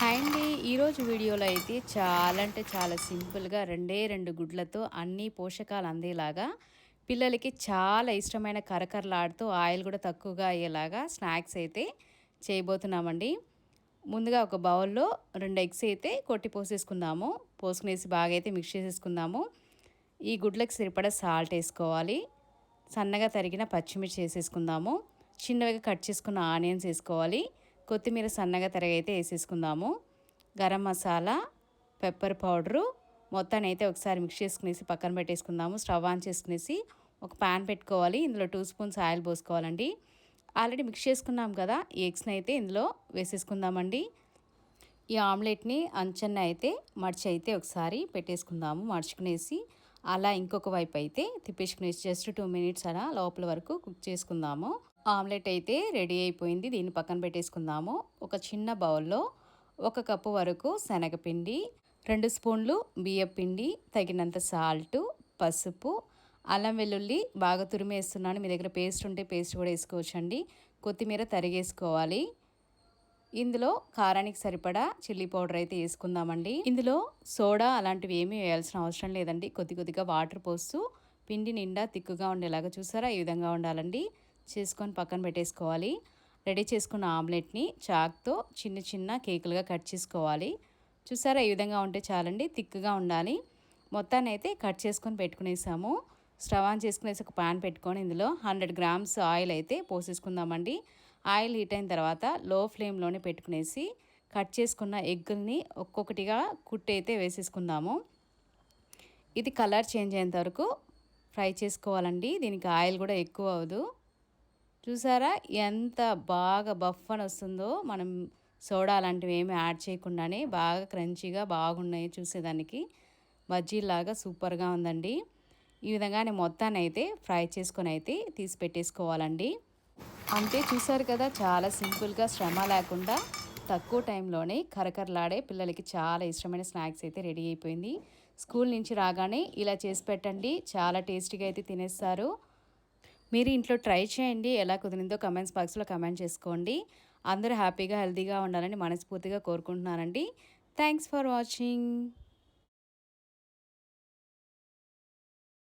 Hi అండి ఈరోజు వీడియోలో అయితే చాలా అంటే చాలా సింపుల్గా రెండే రెండు గుడ్లతో అన్ని పోషకాలు అందేలాగా పిల్లలకి చాలా ఇష్టమైన కరకరలాడుతూ ఆయిల్ కూడా తక్కువగా అయ్యేలాగా స్నాక్స్ అయితే చేయబోతున్నామండి. ముందుగా ఒక బౌల్లో రెండు ఎగ్స్ అయితే కొట్టి పోసేసుకుందాము. పోసుకునేసి బాగా అయితే మిక్స్ చేసేసుకుందాము. ఈ గుడ్లకు సరిపడా సాల్ట్ వేసుకోవాలి. సన్నగా తరిగిన పచ్చిమిర్చి వేసేసుకుందాము. చిన్నవిగా కట్ చేసుకున్న ఆనియన్స్ వేసుకోవాలి. కొత్తిమీర సన్నగా తరగైతే వేసేసుకుందాము. గరం మసాలా పెప్పర్ పౌడరు మొత్తాన్ని అయితే ఒకసారి మిక్స్ చేసుకునేసి పక్కన పెట్టేసుకుందాము. స్టవ్ ఆన్ చేసుకునేసి ఒక ప్యాన్ పెట్టుకోవాలి. ఇందులో టూ స్పూన్స్ ఆయిల్ పోసుకోవాలండి. ఆల్రెడీ మిక్స్ చేసుకున్నాం కదా ఎగ్స్ని అయితే ఇందులో వేసేసుకుందామండి. ఈ ఆమ్లెట్ని అంచన్న అయితే మడిచి అయితే ఒకసారి పెట్టేసుకుందాము. మడుచుకునేసి అలా ఇంకొక వైపు అయితే తిప్పేసుకునేసి జస్ట్ టూ మినిట్స్ అలా లోపల వరకు కుక్ చేసుకుందాము. ఆమ్లెట్ అయితే రెడీ అయిపోయింది. దీన్ని పక్కన పెట్టేసుకుందాము. ఒక చిన్న బౌల్లో ఒక కప్పు వరకు శనగపిండి రెండు స్పూన్లు బియ్యం పిండి తగినంత సాల్ట్ పసుపు అల్లం వెల్లుల్లి బాగా తురిమేస్తున్నాను. మీ దగ్గర పేస్ట్ ఉంటే పేస్ట్ కూడా వేసుకోవచ్చండి. కొత్తిమీర తరిగేసుకోవాలి. ఇందులో కారానికి సరిపడా చిల్లీ పౌడర్ అయితే వేసుకుందామండి. ఇందులో సోడా అలాంటివి ఏమీ వేయాల్సిన అవసరం లేదండి. కొద్ది కొద్దిగా వాటర్ పోస్తూ పిండి నిండా తిక్కుగా ఉండేలాగా చూసారా? ఈ విధంగా ఉండాలండి. చేసుకొని పక్కన పెట్టేసుకోవాలి. రెడీ చేసుకున్న ఆమ్లెట్ని చాక్తో చిన్న చిన్న కేకులుగా కట్ చేసుకోవాలి. చూసారా ఈ విధంగా ఉంటే చాలండి థిక్గా ఉండాలి. మొత్తాన్ని అయితే కట్ చేసుకొని పెట్టుకునేసాము. స్టవ్ ఆన్ చేసుకునేసి ఒక పాన్ పెట్టుకొని ఇందులో హండ్రెడ్ గ్రామ్స్ ఆయిల్ అయితే పోసేసుకుందామండి. ఆయిల్ హీట్ అయిన తర్వాత లో ఫ్లేమ్లోనే పెట్టుకునేసి కట్ చేసుకున్న ఎగ్గుల్ని ఒక్కొక్కటిగా కుట్టి అయితే వేసేసుకుందాము. ఇది కలర్ చేంజ్ అయ్యేంత వరకు ఫ్రై చేసుకోవాలండి. దీనికి ఆయిల్ కూడా ఎక్కువ అవదు చూసారా? ఎంత బాగా బఫ్ అని వస్తుందో. మనం సోడా అలాంటివి ఏమి యాడ్ చేయకుండానే బాగా క్రంచీగా బాగున్నాయి చూసేదానికి. బజ్జీలాగా సూపర్గా ఉందండి. ఈ విధంగానే మొత్తాన్ని అయితే ఫ్రై చేసుకొని అయితే తీసి పెట్టేసుకోవాలండి. అంతే చూసారు కదా చాలా సింపుల్గా శ్రమ లేకుండా తక్కువ టైంలోనే కరకరలాడే పిల్లలకి చాలా ఇష్టమైన స్నాక్స్ అయితే రెడీ అయిపోయింది. స్కూల్ నుంచి రాగానే ఇలా చేసి పెట్టండి. చాలా టేస్టీగా అయితే తినేస్తారు. మీరు ఇంట్లో ట్రై చేయండి. ఎలా కుదిరిందో కమెంట్స్ బాక్స్లో కమెంట్ చేసుకోండి. అందరూ హ్యాపీగా హెల్తీగా ఉండాలని మనస్ఫూర్తిగా కోరుకుంటున్నానండి. Thanks for watching.